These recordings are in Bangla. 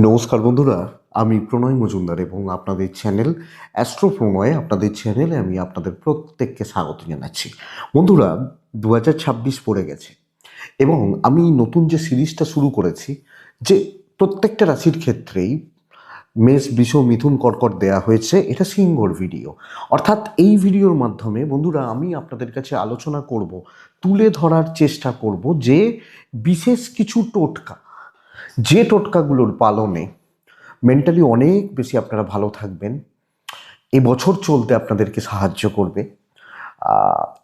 নমস্কার বন্ধুরা, আমি প্রণয় মজুমদার এবং আপনাদের চ্যানেল অ্যাস্ট্রো প্রণয়ে আপনাদের চ্যানেলে আমি আপনাদের প্রত্যেককে স্বাগত জানাচ্ছি। বন্ধুরা দু হাজার ছাব্বিশ পড়ে গেছে এবং আমি নতুন যে সিরিজটা শুরু করেছি, যে প্রত্যেকটা রাশির ক্ষেত্রেই মেষ, বৃষ, মিথুন, কর্কট দেয়া হয়েছে, এটা সিংহর ভিডিও অর্থাৎ এই ভিডিওর মাধ্যমে বন্ধুরা, আমি আপনাদের কাছে আলোচনা করব, তুলে ধরার চেষ্টা করব যে বিশেষ কিছু টোটকা যে টোটকাগুলোর পালনে মেন্টালি অনেক বেশি আপনারা ভালো থাকবেন, এ বছর চলতে আপনাদেরকে সাহায্য করবে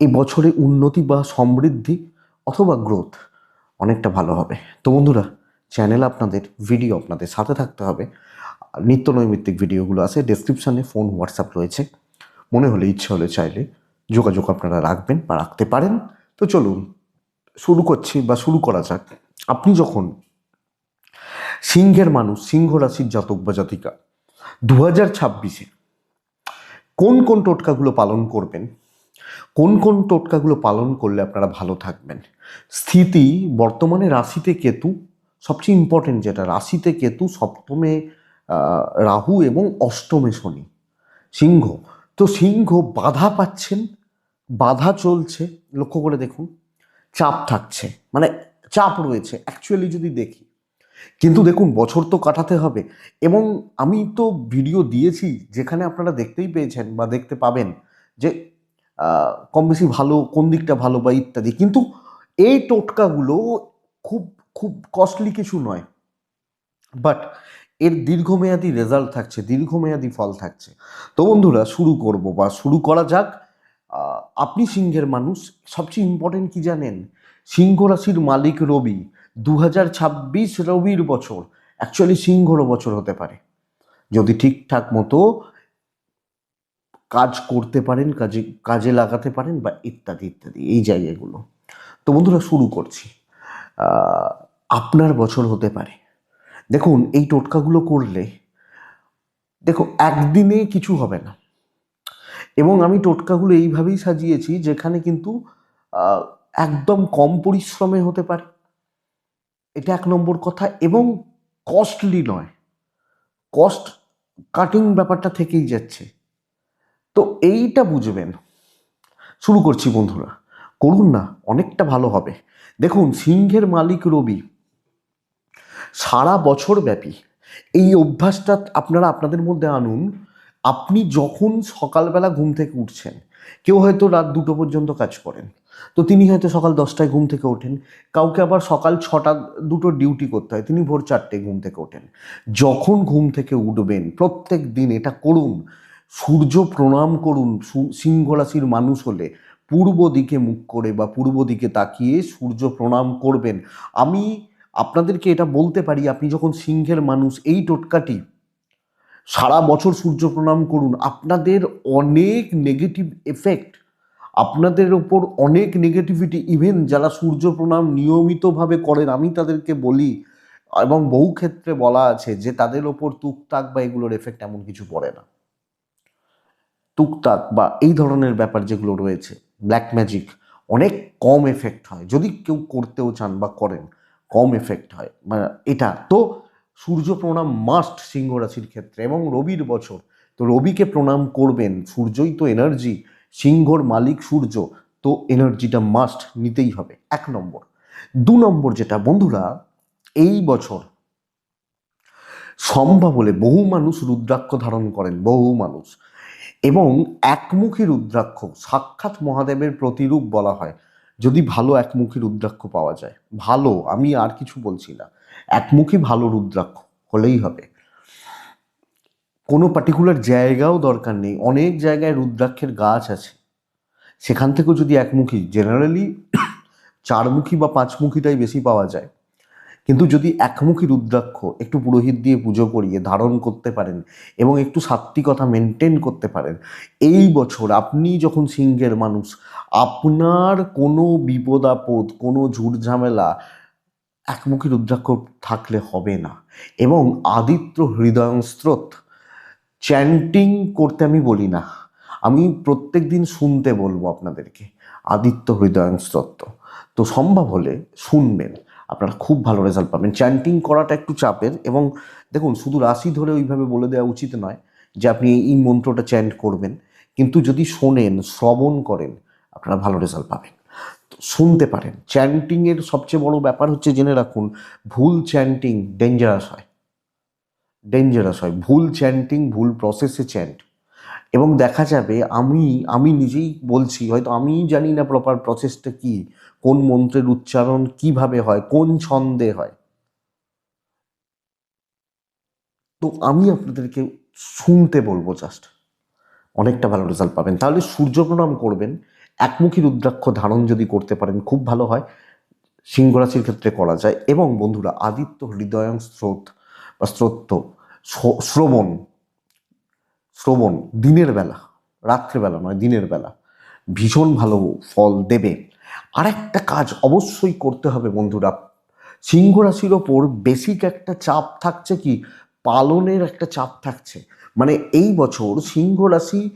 এ বছরে উন্নতি বা সমৃদ্ধি অথবা গ্রোথ অনেকটা ভালো হবে। তো বন্ধুরা চ্যানেল আপনাদের ভিডিও আপনাদের সাথে থাকতে হবে। নিত্য নৈমিত্তিক ভিডিওগুলো আছে ডেসক্রিপশানে ফোন হোয়াটসঅ্যাপ রয়েছে। মনে হলে, ইচ্ছে হলে চাইলে যোগাযোগ আপনারা রাখবেন বা রাখতে পারেন। তো চলুন, শুরু করছি বা শুরু করা যাক। আপনি যখন সিংহের মানুষ, সিংহ রাশির জাতক বা জাতিকা। দু হাজার ছাব্বিশে কোন কোন টোটকাগুলো পালন করবেন? কোন কোন টোটকাগুলো পালন করলে আপনারা ভালো থাকবেন? স্থিতি, বর্তমানে রাশিতে কেতু, সবচেয়ে ইম্পর্টেন্ট যেটা, রাশিতে কেতু সপ্তমে রাহু এবং অষ্টমে শনি। সিংহ, তো সিংহ বাধা পাচ্ছেন, বাধা চলছে, লক্ষ্য করে দেখুন, চাপ থাকছে মানে চাপ রয়েছে। অ্যাকচুয়ালি যদি দেখি কিন্তু দেখুন, বছর তো কাটাতে হবে। এবং আমি তো ভিডিও দিয়েছি, যেখানে আপনারা দেখতেই পেয়েছেন বা দেখতে পাবেন যে কম বেশি ভালো, কোন দিকটা ভালো বা ইত্যাদি। কিন্তু এই টোটকাগুলো খুব খুব কস্টলি কিছু নয়। বাট এর দীর্ঘমেয়াদী রেজাল্ট থাকছে, দীর্ঘমেয়াদী ফল থাকছে। তো বন্ধুরা, শুরু করব বা শুরু করা যাক। আপনি সিংহের মানুষ, সবচেয়ে ইম্পর্টেন্ট কি জানেন? সিংহ রাশির মালিক রবি। দু হাজার ছাব্বিশ রবির বছর অ্যাকচুয়ালি সিংহর বছর হতে পারে। যদি ঠিকঠাক মতো কাজ করতে পারেন, কাজে কাজে লাগাতে পারেন বা ইত্যাদি ইত্যাদি, এই জায়গাগুলো। তো বন্ধুরা, শুরু করছি। আপনার বছর হতে পারে। দেখুন, এই টোটকাগুলো করলে, দেখো, একদিনে কিছু হবে না। এবং আমি টোটকাগুলো এইভাবেই সাজিয়েছি, যেখানে কিন্তু একদম কম পরিশ্রমে হতে পারে। এটা এক নম্বর কথা এবং কস্টলি নয়। কস্ট কাটিং ব্যাপারটা থেকেই যাচ্ছে। তো এইটা বুঝবেন। শুরু করছি বন্ধুরা। করুন না, অনেকটা ভালো হবে। দেখুন, সিংহের মালিক রবি। সারা বছর ব্যাপী এই অভ্যাসটা আপনারা আপনাদের মধ্যে আনুন। আপনি যখন সকালবেলা ঘুম থেকে উঠছেন কেউ হয়তো রাত দুটো পর্যন্ত কাজ করেন। তো তিনি হয়তো সকাল দশটায় ঘুম থেকে ওঠেন। কাউকে আবার সকাল ছটা দুটো ডিউটি করতে হয়। তিনি ভোর চারটে ঘুম থেকে ওঠেন। যখন ঘুম থেকে উঠবেন, প্রত্যেক দিন এটা করুন। সূর্য প্রণাম করুন সিংহ রাশির মানুষ হলে। পূর্ব দিকে মুখ করে বা পূর্ব দিকে তাকিয়ে সূর্য প্রণাম করবেন। আমি আপনাদেরকে এটা বলতে পারি, আপনি যখন সিংহের মানুষ, এই টোটকাটি সারা বছর সূর্য প্রণাম করুন। আপনাদের অনেক নেগেটিভ এফেক্ট আপনাদের ওপর অনেক নেগেটিভিটি ইভেন যারা সূর্য প্রণাম নিয়মিতভাবে করেন, আমি তাদেরকে বলি, এবং বহু ক্ষেত্রে বলা আছে যে তাদের ওপর তুকতাক বা এগুলোর এফেক্ট এমন কিছু পড়ে না। তুকতাক বা এই ধরনের ব্যাপার যেগুলো রয়েছে ব্ল্যাক ম্যাজিক অনেক কম এফেক্ট হয়। যদি কেউ করতেও চান বা করেন, কম এফেক্ট হয়। মানে এটা, তো সূর্য প্রণাম মাস্ট সিংহ রাশির ক্ষেত্রে এবং রবির বছর। তো রবিকে প্রণাম করবেন, সূর্যই তো এনার্জি সিংহর মালিক সূর্য, তো এনার্জিটা মাস্ট নিতেই হবে, এক নম্বর। দু নম্বর যেটা, বন্ধুরা, এই বছর সম্ভব হলে বহু মানুষ রুদ্রাক্ষ ধারণ করেন, বহু মানুষ। এবং একমুখী রুদ্রাক্ষ, সাক্ষাৎ মহাদেবের প্রতিরূপ বলা হয়, যদি ভালো একমুখী রুদ্রাক্ষ পাওয়া যায়। ভালো, আমি আর কিছু বলছি না। একমুখী ভালো রুদ্রাক্ষ হলেই হবে। কোনো পার্টিকুলার জায়গাও দরকার নেই। অনেক জায়গায় রুদ্রাক্ষের গাছ আছে। সেখান থেকেও যদি একমুখী জেনারেলি চারমুখী বা পাঁচমুখীটাই বেশি পাওয়া যায়। কিন্তু যদি একমুখী রুদ্রাক্ষ একটু পুরোহিত দিয়ে পুজো করিয়ে ধারণ করতে পারেন এবং একটু সাত্বিকতা মেনটেন করতে পারেন, এই বছর আপনি যখন সিংহের মানুষ, আপনার কোনো বিপদ আপদ, কোনো ঝুট ঝামেলা একমুখী রুদ্রাক্ষ থাকলে হবে না। এবং আদিত্য হৃদয়ং স্রোত চ্যান্টিং করতে আমি বলি না। আমি প্রত্যেক দিন শুনতে বলব আপনাদেরকে, আদিত্য হৃদয়ং স্তোত্র তো সম্ভব হলে শুনবেন, আপনারা খুব ভালো রেজাল্ট পাবেন। চ্যান্টিং করাটা একটু চাপের এবং দেখুন, শুধু রাশি ধরে ওইভাবে বলে দেওয়া উচিত নয় যে আপনি এই মন্ত্রটা চ্যান্ট করবেন। কিন্তু যদি শোনেন, শ্রবণ করেন, আপনারা ভালো রেজাল্ট পাবেন। শুনতে পারেন। চ্যান্টিংয়ের সবচেয়ে বড় ব্যাপার হচ্ছে, জেনে রাখুন, ভুল চ্যান্টিং ডেঞ্জারাস হয়। ডেঞ্জারাস হয়। ভুল চ্যান্টিং ভুল প্রসেসে চ্যান্ট এবং দেখা যাবে, আমি আমি নিজেই বলছি, হয়তো আমি জানি না প্রপার প্রসেসটা কি, কোন মন্ত্রের উচ্চারণ কীভাবে হয়, কোন ছন্দে হয়। তো আমি আপনাদেরকে শুনতে বলব জাস্ট অনেকটা ভালো রেজাল্ট পাবেন। তাহলে সূর্য প্রণাম করবেন। একমুখী রুদ্রাক্ষ ধারণ যদি করতে পারেন, খুব ভালো হয়। সিংহ রাশির ক্ষেত্রে করা যায়। এবং বন্ধুরা, আদিত্য হৃদয়ং স্রোত বা স্রোত শ্রবণ শ্রবণ দিনের বেলা রাত্রেবেলা নয়, দিনের বেলা ভীষণ ভালো ফল দেবে। আরেকটা কাজ অবশ্যই করতে হবে বন্ধুরা, সিংহ রাশির ওপর বেসিক একটা চাপ থাকছে কি? পালনের একটা চাপ থাকছে। মানে এই বছর সিংহ রাশি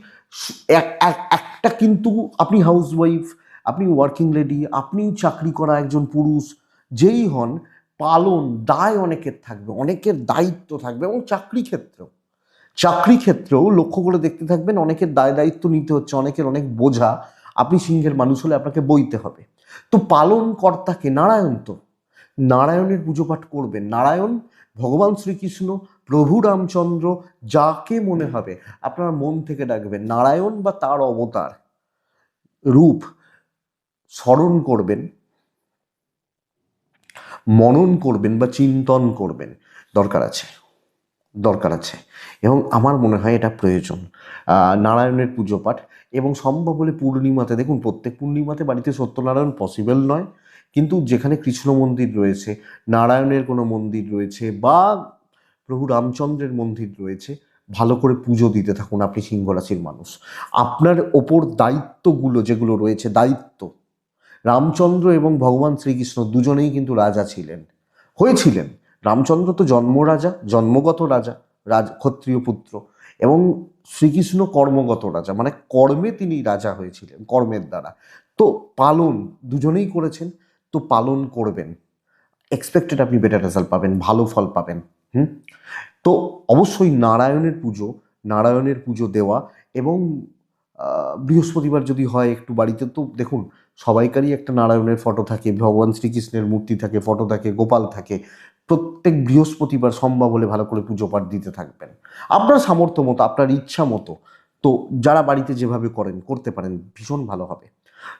একটা কিন্তু আপনি হাউস ওয়াইফ আপনি ওয়ার্কিং লেডি আপনি চাকরি করা একজন পুরুষ, যেই হন, পালন, দায় অনেকের থাকবে, অনেকের দায়িত্ব থাকবে এবং চাকরি ক্ষেত্রেও। চাকরি ক্ষেত্রেও লক্ষ্য করে দেখতে থাকবেন, অনেকের দায় দায়িত্ব নিতে হচ্ছে, অনেকের অনেক বোঝা, আপনি সিংহের মানুষ হলে আপনাকে বইতে হবে। তো পালন কর্তাকে নারায়ণ তো, নারায়ণের পুজো পাঠ করবেন। নারায়ণ, ভগবান শ্রীকৃষ্ণ প্রভু রামচন্দ্র যাকে মনে হবে, আপনার মন থেকে ডাকবেন, নারায়ণ বা তার অবতার রূপ স্মরণ করবেন, মনন করবেন বা চিন্তন করবেন, দরকার আছে দরকার আছে। এবং আমার মনে হয় এটা প্রয়োজন নারায়ণের পুজো পাঠ এবং সম্ভব হলে পূর্ণিমাতে, দেখুন প্রত্যেক পূর্ণিমাতে বাড়িতে সত্যনারায়ণ পসিবল নয়, কিন্তু যেখানে কৃষ্ণ মন্দির রয়েছে, নারায়ণের কোনো মন্দির রয়েছে বা প্রভু রামচন্দ্রের মন্দির রয়েছে, ভালো করে পুজো দিতে থাকুন আপনি সিংহ রাশির মানুষ। আপনার ওপর দায়িত্বগুলো যেগুলো রয়েছে, দায়িত্ব, রামচন্দ্র এবং ভগবান শ্রীকৃষ্ণ দুজনেই কিন্তু রাজা ছিলেন, হয়েছিলেন। রামচন্দ্র তো জন্মরাজা জন্মগত রাজা, রাজ, ক্ষত্রিয় পুত্র এবং শ্রীকৃষ্ণ কর্মগত রাজা মানে কর্মে তিনি রাজা হয়েছিলেন, কর্মের দ্বারা। তো পালন দুজনেই করেছেন, তো পালন করবেন। এক্সপেক্টেড আপনি বেটার রেজাল্ট পাবেন, ভালো ফল পাবেন। হুম? তো অবশ্যই নারায়ণের পুজো নারায়ণের পুজো দেওয়া এবং বৃহস্পতিবার যদি হয় একটু বাড়িতে, তো দেখুন সবাইকারই একটা নারায়ণের ফটো থাকে, ভগবান শ্রীকৃষ্ণের মূর্তি থাকে, ফটো থাকে, গোপাল থাকে। প্রত্যেক বৃহস্পতিবার সম্ভব হলে ভালো করে পুজো পাঠ দিতে থাকবেন। আপনার সামর্থ্য মতো, আপনার ইচ্ছা মতো, তো যারা বাড়িতে যেভাবে করেন, করতে পারেন, ভীষণ ভালো হবে।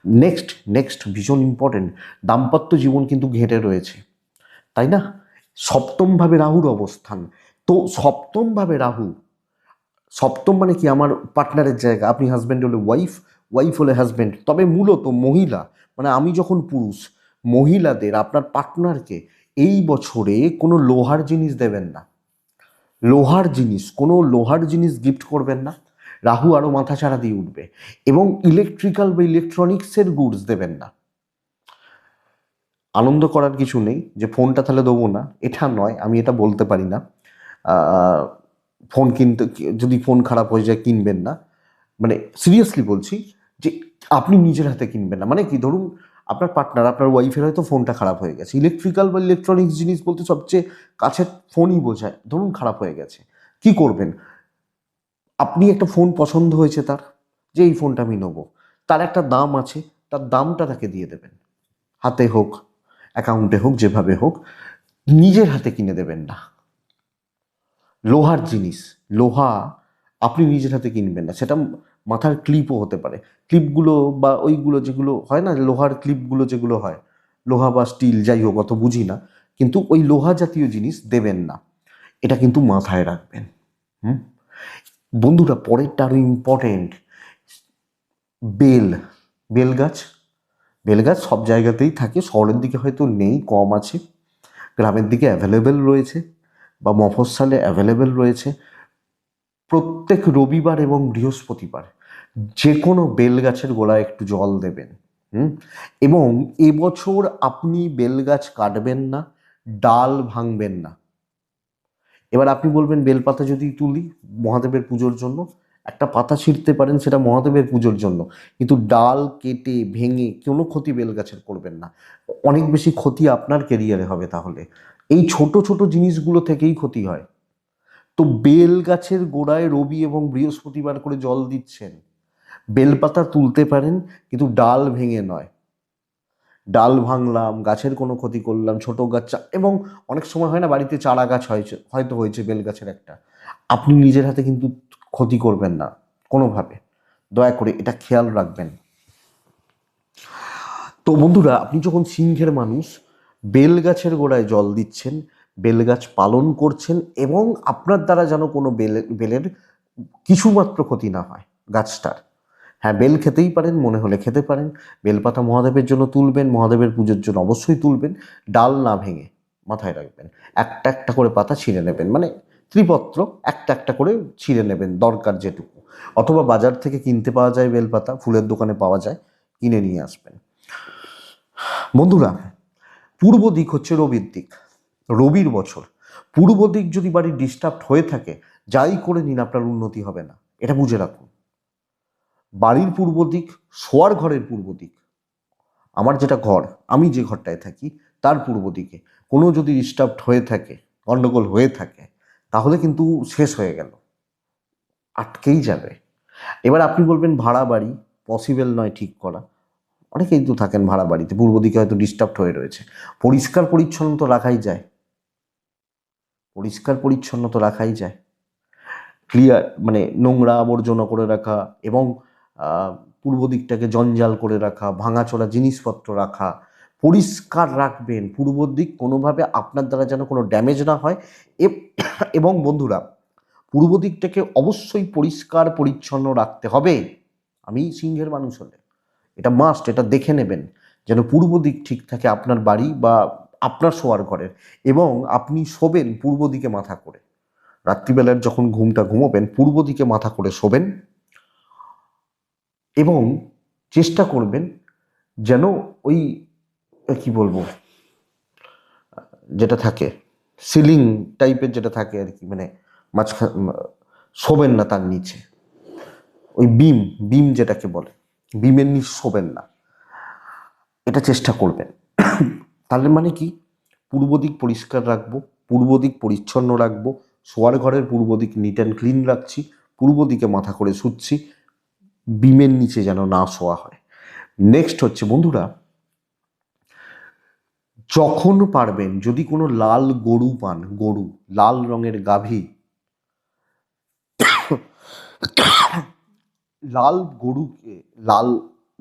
নেক্সট নেক্সট ভীষণ ইম্পর্টেন্ট দাম্পত্য জীবন কিন্তু ঘেঁটে রয়েছে। তাই না? সপ্তমভাবে রাহুর অবস্থান। তো সপ্তমভাবে রাহু, সপ্তম মানে কি? আমার পার্টনারের জায়গা। আপনি হাজব্যান্ড হলে ওয়াইফ ওয়াইফ হলে হাজব্যান্ড তবে মূলত মহিলা মানে আমি যখন পুরুষ, মহিলাদের, আপনার পার্টনারকে এই বছরে কোনো লোহার জিনিস দেবেন না। লোহার জিনিস, কোনো লোহার জিনিস গিফট করবেন না। রাহু আরও মাথা ছাড়া দিয়ে উঠবে এবং ইলেকট্রিক্যাল বা ইলেকট্রনিক্সের গুডস দেবেন না। আনন্দ করার কিছু নেই যে ফোনটা তাহলে দেবো না। এটা নয়, আমি এটা বলতে পারি না। ফোন কিনতে, যদি ফোন খারাপ হয়ে যায় কিনবেন না। মানে সিরিয়াসলি বলছি যে আপনি নিজের হাতে কিনবেন না। মানে কি, ধরুন আপনার পার্টনার আপনার ওয়াইফের হয়তো ফোনটা খারাপ হয়ে গেছে। ইলেকট্রিক্যাল বা ইলেকট্রনিক্স জিনিস বলতে সবচেয়ে কাছের ফোনই বোঝায়। ধরুন খারাপ হয়ে গেছে। কি করবেন? আপনি একটা ফোন পছন্দ হয়েছে তার, যে এই ফোনটা আমি নেব। তার একটা দাম আছে, তার দামটা তাকে দিয়ে দেবেন। হাতে হোক অ্যাকাউন্টে হোক, যেভাবে হোক, নিজের হাতে কিনে দেবেন না। লোহার জিনিস, লোহা আপনি নিজের হাতে কিনবেন না। সেটা মাথার ক্লিপও হতে পারে। ক্লিপগুলো বা ওইগুলো যেগুলো হয় না, লোহার ক্লিপগুলো যেগুলো হয়, লোহা বা স্টিল যাই হোক, অত বুঝি না, কিন্তু ওই লোহা জাতীয় জিনিস দেবেন না। এটা কিন্তু মাথায় রাখবেন। হুম? বন্ধুরা, পরেরটা আরও ইম্পর্টেন্ট বেল। বেল গাছ বেল গাছ সব জায়গাতেই থাকে, শহরের দিকে হয়তো নেই, কম আছে। গ্রামের দিকে অ্যাভেলেবেল রয়েছে বা মফস্বলে অ্যাভেলেবেল রয়েছে। প্রত্যেক রবিবার এবং বৃহস্পতিবার যে কোনো বেল গাছের গোড়ায় একটু জল দেবেন, হুম? এবং এবছর আপনি বেল গাছ কাটবেন না, ডাল ভাঙবেন না। এবার আপনি বলবেন, বেলপাতা যদি তুলি মহাদেবের পুজোর জন্য একটা পাতা ছিঁড়তে পারেন সেটা মহাদেবের পুজোর জন্য। কিন্তু ডাল কেটে ভেঙে কোনো ক্ষতি বেলগাছের করবেন না। অনেক বেশি ক্ষতি আপনার কেরিয়ারে হবে তাহলে। এই ছোট ছোট জিনিসগুলো থেকেই ক্ষতি হয়। তো বেল গাছের গোড়ায় রবি এবং বৃহস্পতিবার করে জল দিচ্ছেন। বেলপাতা তুলতে পারেন, কিন্তু ডাল ভেঙে নয়। ডাল ভাঙলাম, গাছের কোনো ক্ষতি করলাম, ছোট গাছ এবং অনেক সময় হয় না, বাড়িতে চারা গাছ হয়েছে, হয়তো হয়েছে বেল গাছের একটা। আপনি নিজের হাতে কিন্তু ক্ষতি করবেন না, কোনোভাবে। দয়া করে এটা খেয়াল রাখবেন। তো বন্ধুরা, আপনি যখন সিংহের মানুষ বেল গাছের গোড়ায় জল দিচ্ছেন বেল গাছ পালন করছেন এবং আপনার দ্বারা যেন কোনো বেল, বেলের কিছুমাত্র ক্ষতি না হয় গাছটার। হ্যাঁ বেল খেতেই পারেন, মনে হলে খেতে পারেন। বেলপাতা মহাদেবের জন্য তুলবেন, মহাদেবের পুজোর জন্য অবশ্যই তুলবেন। ডাল না ভেঙে মাথায় রাখবেন। একটা একটা করে পাতা ছিঁড়ে নেবেন। মানে ত্রিপত্র একটা একটা করে ছিঁড়ে নেবেন, দরকার যেটুকু। অথবা বাজার থেকে কিনতে পাওয়া যায় বেলপাতা, ফুলের দোকানে পাওয়া যায়, কিনে নিয়ে আসবেন। বন্ধুরা, পূর্ব দিক হচ্ছে রবির দিক, রবির বছর। পূর্ব দিক যদি বাড়ি ডিস্টার্ব হয়ে থাকে, যাই করে নিন আপনার উন্নতি হবে না। এটা বুঝে রাখুন। বাড়ির পূর্ব দিক, শোয়ার ঘরের পূর্ব দিক। আমার যেটা ঘর, আমি যে ঘরটায় থাকি, তার পূর্ব দিকে। কোনো যদি ডিস্টার্বড হয়ে থাকে গণ্ডগোল হয়ে থাকে তাহলে কিন্তু শেষ হয়ে গেল। আটকেই যাবে। এবার আপনি বলবেন ভাড়া বাড়ি পসিবল নয় ঠিক করা। অনেকেই তো থাকেন ভাড়া বাড়িতে, পূর্ব দিকে হয়তো ডিস্টার্বড হয়ে রয়েছে। পরিষ্কার পরিচ্ছন্ন তো রাখাই যায়। পরিষ্কার পরিচ্ছন্ন তো রাখাই যায়। ক্লিয়ার মানে নোংরা আবর্জনা করে রাখা এবং পূর্ব দিকটাকে জঞ্জাল করে রাখা, ভাঙাচোরা জিনিসপত্র রাখা পরিষ্কার রাখবেন। পূর্ব দিক কোনোভাবে আপনার দ্বারা যেন কোনো ড্যামেজ না হয়। এবং বন্ধুরা, পূর্ব দিকটাকে অবশ্যই পরিষ্কার পরিচ্ছন্ন রাখতে হবে। আমি সিংহের মানুষ হলে। এটা মাস্ট এটা দেখে নেবেন যেন পূর্ব দিক ঠিক থাকে আপনার বাড়ি বা আপনার শোয়ার ঘরের। এবং আপনি শোবেন পূর্ব দিকে মাথা করে। রাত্রিবেলার যখন ঘুমটা ঘুমোবেন, পূর্ব দিকে মাথা করে শোবেন। এবং চেষ্টা করবেন যেন ওই কি বলব? যেটা থাকে সিলিং টাইপের যেটা থাকে আর কি মানে মাঝখান শোবেন না তার নিচে। ওই বিম বিম যেটাকে বলে বিমের নিচ শোবেন না। এটা চেষ্টা করবেন। তাহলে মানে কি? পূর্ব দিক পরিষ্কার রাখব, পূর্ব দিক পরিচ্ছন্ন রাখব, শোয়ার ঘরের পূর্ব দিক নিট অ্যান্ড ক্লিন রাখছি, পূর্ব দিকে মাথা করে শুচ্ছি বিমের নিচে যেন না শোয়া হয়। নেক্সট হচ্ছে, বন্ধুরা যখন পারবেন, যদি কোনো লাল গরু পান, গরু, লাল রঙের গাভী, লাল গরুকে, লাল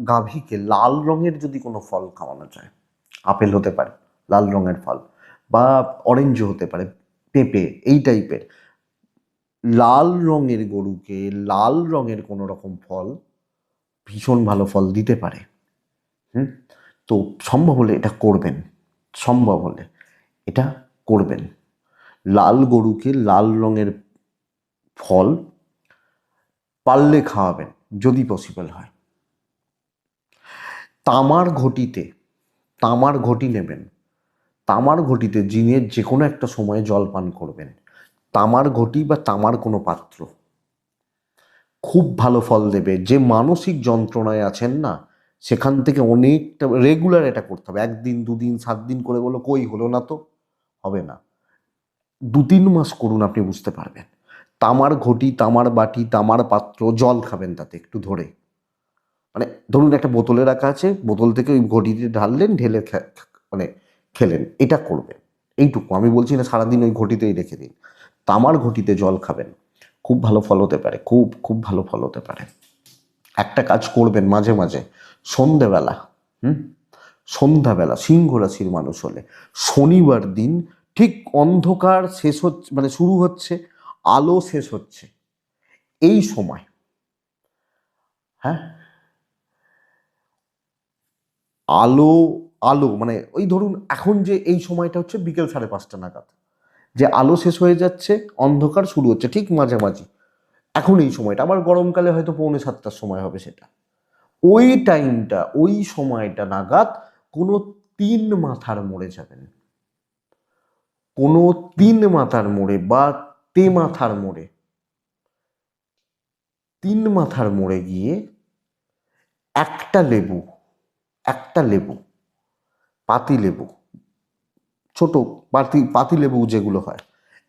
গাভীকে, লাল রঙের যদি কোনো ফল খাওয়ানো যায়, আপেল হতে পারে, লাল রঙের ফল, বা অরেঞ্জ হতে পারে, পেঁপে, এই টাইপের, লাল রঙের গরুকে, লাল রঙের কোনো রকম ফল, ভীষণ ভালো ফল দিতে পারে। হুম? তো সম্ভব হলে এটা করবেন। সম্ভব হলে এটা করবেন। লাল গরুকে লাল রঙের ফল পারলে খাওয়াবেন, যদি পসিবল হয়। তামার ঘটিতে, তামার ঘটি নেবেন। তামার ঘটিতে জিনের যে কোনো একটা সময়ে জল পান করবেন। তামার ঘটি বা তামার কোনো পাত্র। খুব ভালো ফল দেবে। যে মানসিক যন্ত্রণায় আছেন না সেখান থেকে অনেকটা রেগুলার এটা করতে হবে। একদিন, দুদিন, সাত দিন করে বলো, কই হলো না তো? হবে না। দু তিন মাস করুন আপনি, বুঝতে পারবেন। তামার ঘটি, তামার বাটি, তামার পাত্র, জল খাবেন তাতে একটু ধরে। মানে ধরুন একটা বোতলে রাখা আছে, বোতল থেকে ওই ঘটিতে ঢাললেন, ঢেলে মানে খেলেন, এটা করবেন। এইটুকু, আমি বলছি না সারাদিন ওই ঘটিতেই রেখে দিন। তামার ঘটিতে জল খাবেন, খুব ভালো ফল হতে পারে, খুব খুব ভালো ফল হতে পারে। একটা কাজ করবেন মাঝে মাঝে। সন্ধেবেলা, হুম? সন্ধ্যাবেলা সিংহ রাশির মানুষ হলে শনিবার দিন ঠিক অন্ধকার শেষ হচ্ছে মানে শুরু হচ্ছে, আলো শেষ হচ্ছে। এই সময় হ্যাঁ? আলো আলো মানে ওই ধরুন এখন যে এই সময়টা হচ্ছে বিকেল সাড়ে পাঁচটা নাগাদ। যে আলো শেষ হয়ে যাচ্ছে, অন্ধকার শুরু হচ্ছে, ঠিক মাঝামাঝি। এখন এই সময়টা, আবার গরমকালে হয়তো পৌনে সাতটার সময় হবে সেটা। ওই টাইমটা, ওই সময়টা নাগাদ কোনো তিন মাথার মোড়ে যাবেন। কোনো তিন মাথার মোড়ে বা তে মাথার মোড়ে। তিন মাথার মোড়ে গিয়ে একটা লেবু একটা লেবু, পাতি লেবু, ছোট পাতি পাতি লেবু যেগুলো হয়,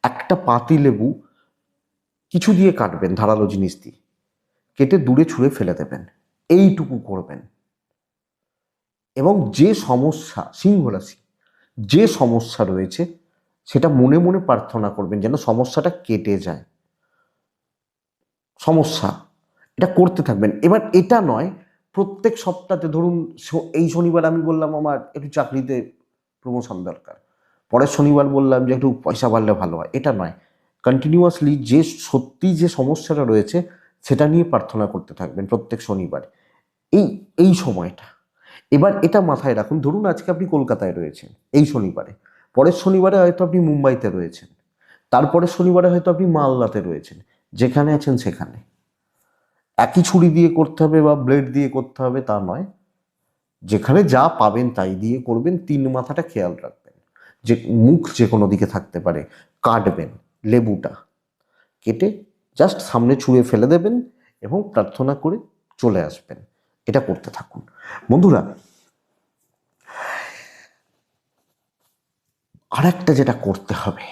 একটা পাতি লেবু কিছু দিয়ে কাটবেন ধারালো জিনিস দিয়ে, কেটে দূরে ছুঁড়ে ফেলে দেবেন। এইটুকু করবেন। এবং যে সমস্যা সিংহ রাশি যে সমস্যা রয়েছে, সেটা মনে মনে প্রার্থনা করবেন যেন সমস্যাটা কেটে যায়। সমস্যা, এটা করতে থাকবেন। এবার এটা নয়, প্রত্যেক সপ্তাহে ধরুন এই শনিবার আমি বললাম আমার একটু চাকরিতে প্রমোশন দরকার। পরের শনিবার বললাম যে একটু পয়সা বাড়লে ভালো হয়। এটা নয় কন্টিনিউয়াসলি যে সত্যি যে সমস্যাটা রয়েছে সেটা নিয়ে প্রার্থনা করতে থাকবেন প্রত্যেক শনিবার। এই এই সময়টা। এবার এটা মাথায় রাখুন, ধরুন আজকে আপনি কলকাতায় রয়েছেন, এই শনিবারে। পরের শনিবারে হয়তো আপনি মুম্বাইতে রয়েছেন। তারপরের শনিবারে হয়তো আপনি মালদাতে রয়েছেন, যেখানে আছেন সেখানে। একই ছুরি দিয়ে করতে হবে বা ব্লেড দিয়ে করতে হবে তা নয়। যেখানে যা পাবেন তাই দিয়ে করবেন, তিন মাথাটা খেয়াল রাখবেন। যে মুখ যে কোনো দিকে থাকতে পারে, কাটবেন লেবুটা। কেটে জাস্ট সামনে ছুঁড়ে ফেলে দেবেন এবং প্রার্থনা করে চলে আসবেন। এটা করতে থাকুন। বন্ধুরা আর একটা যেটা করতে হবে,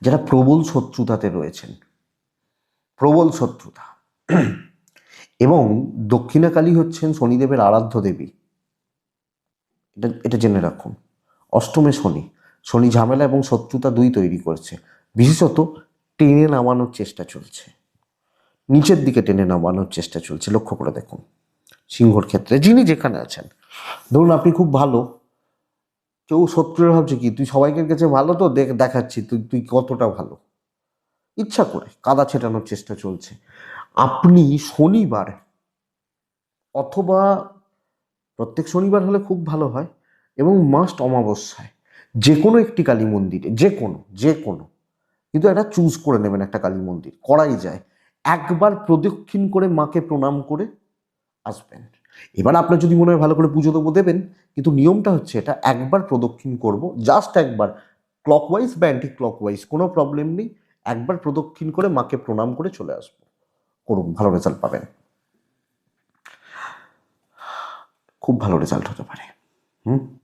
যারা প্রবল শত্রুতাতে রয়েছেন, প্রবল শত্রুতা, এবং দক্ষিণাকালী হচ্ছেন শনিদেবের আরাধ্য দেবী, এটা এটা জেনে রাখুন। অষ্টমে শনি শনি ঝামেলা এবং শত্রুতা দুই তৈরি করছে। বিশেষত টেনে নামানোর চেষ্টা চলছে। নিচের দিকে টেনে নামানোর চেষ্টা চলছে। লক্ষ্য করে দেখুন। সিংহর ক্ষেত্রে যিনি যেখানে আছেন। ধরুন আপনি খুব ভালো। কেউ শত্রুরা ভাবছে কি? তুই সবাইকে কাছে ভালো তো? দেখ, দেখাচ্ছি। তুই তুই কতটা ভালো? ইচ্ছা করে কাদা ছেটানোর চেষ্টা চলছে। আপনি শনিবার অথবা প্রত্যেক শনিবার হলে খুব ভালো হয় এবং মাস্ট অমাবস্যায় যে কোনো একটি কালী মন্দিরে, যে কোনো যে কোনো কিন্তু একটা চুজ করে নেবেন একটা কালী মন্দির, করাই যায়। একবার প্রদক্ষিণ করে মাকে প্রণাম করে আসবেন। এবার আপনার যদি মনে হয় ভালো করে পুজো দেবো দেবেন, কিন্তু নিয়মটা হচ্ছে এটা, একবার প্রদক্ষিণ করব জাস্ট একবার ক্লকওয়াইজ বা অ্যান্টি ক্লকওয়াইজ কোনো প্রবলেম নেই, একবার প্রদক্ষিণ করে মাকে প্রণাম করে চলে আসব। করুন, ভালো রেজাল্ট পাবেন। খুব ভালো রেজাল্ট হতে পারে। হুম?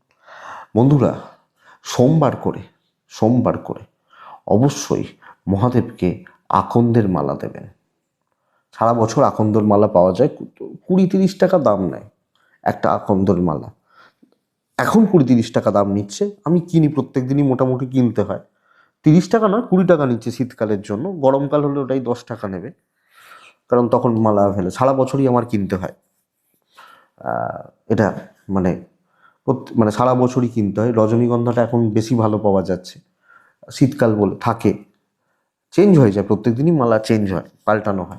বন্ধুরা, সোমবার করে সোমবার করে অবশ্যই মহাদেবকে আকন্দের মালা দেবেন। সারা বছর আকন্দর মালা পাওয়া যায় কুড়ি তিরিশ টাকা দাম নেয় একটা আকন্দর মালা। এখন কুড়ি তিরিশ টাকা দাম নিচ্ছে, আমি কিনি, প্রত্যেক দিনই মোটামুটি কিনতে হয়। তিরিশ টাকা না কুড়ি টাকা নিচ্ছে শীতকালের জন্য, গরমকাল হলে ওটাই দশ টাকা নেবে। কারণ তখন মালা ফেলে, সারা বছরই আমার কিনতে হয়। এটা মানে মানে সারা বছরই কিনতে হয়। রজনীগন্ধাটা এখন বেশি ভালো পাওয়া যাচ্ছে। শীতকাল বলে থাকে। চেঞ্জ হয়ে যায় প্রত্যেক দিনই মালা চেঞ্জ হয়, পাল্টানো হয়।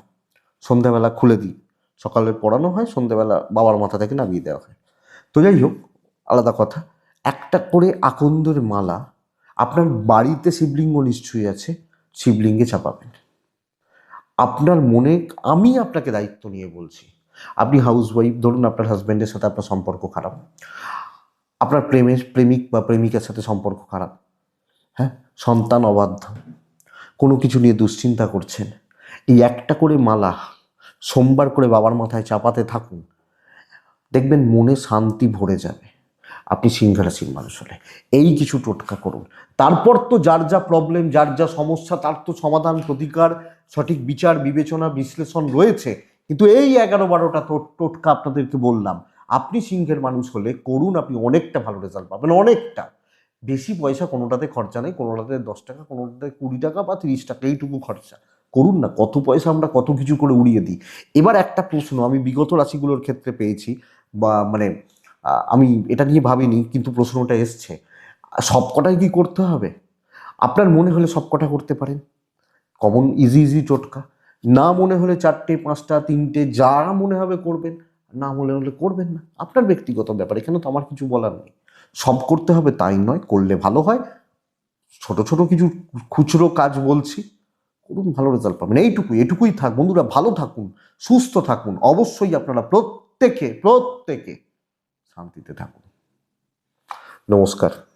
সন্ধ্যাবেলা খুলে দিই, সকালে পড়ানো হয়, সন্ধ্যাবেলা বাবার মাথা থেকে নামিয়ে দেওয়া হয়। তো যাই হোক, আলাদা কথা, একটা করে আকন্দের মালা আপনার বাড়িতে শিবলিঙ্গ নিশ্চয়ই আছে, শিবলিঙ্গে চাপাবেন। আপনার মনে, আমি আপনাকে দায়িত্ব নিয়ে বলছি, আপনি হাউস ওয়াইফ ধরুন আপনার হাজব্যান্ডের সাথে আপনার সম্পর্ক খারাপ। আপনার প্রেমের, প্রেমিক বা প্রেমিকার সাথে সম্পর্ক খারাপ হ্যাঁ? সন্তান অবাধ্য। কোনো কিছু নিয়ে দুশ্চিন্তা করছেন। এই একটা করে মালা সোমবার করে বাবার মাথায় চাপাতে থাকুন। দেখবেন মনে শান্তি ভরে যাবে। আপনি সিংহরাশির মানুষ হলে। এই কিছু টোটকা করুন। তারপর তো যার যা প্রবলেম যার যা সমস্যা, তার তো সমাধান, প্রতিকার, সঠিক বিচার, বিবেচনা, বিশ্লেষণ রয়েছে। কিন্তু এই এগারো বারোটা টোটকা আপনাদেরকে বললাম, আপনি সিংহের মানুষ হলে করুন, আপনি অনেকটা ভালো রেজাল্ট পাবেন, অনেকটা। বেশি পয়সা কোনোটাতে খরচা নেই, কোনোটাতে দশ টাকা, কোনোটাতে কুড়ি টাকা বা তিরিশ টাকা, এইটুকু খরচা। করুন না, কত পয়সা আমরা কত কিছু করে উড়িয়ে দিই। এবার একটা প্রশ্ন, আমি বিগত রাশিগুলোর ক্ষেত্রে পেয়েছি বা মানে আমি এটা নিয়ে ভাবিনি, কিন্তু প্রশ্নটা এসছে। সবকটাই কি করতে হবে? আপনার মনে হলে সবকটা করতে পারেন। কমন ইজি ইজি টোটকা। না মনে হলে চারটে, পাঁচটা, তিনটে, যা মনে হবে করবেন। না মনে হলে করবেন না। আপনার ব্যক্তিগত ব্যাপার, এখানে তো আমার কিছু বলার নেই। সব করতে হবে তাই নয়, করলে ভালো হয়। ছোট ছোট কিছু খুচরো কাজ বলছি, করুন, ভালো রেজাল্ট পাবেন। এইটুকুই, এটুকুই থাক। বন্ধুরা, ভালো থাকুন, সুস্থ থাকুন। অবশ্যই আপনারা প্রত্যেকে প্রত্যেকে শান্তিতে থাকুন। নমস্কার।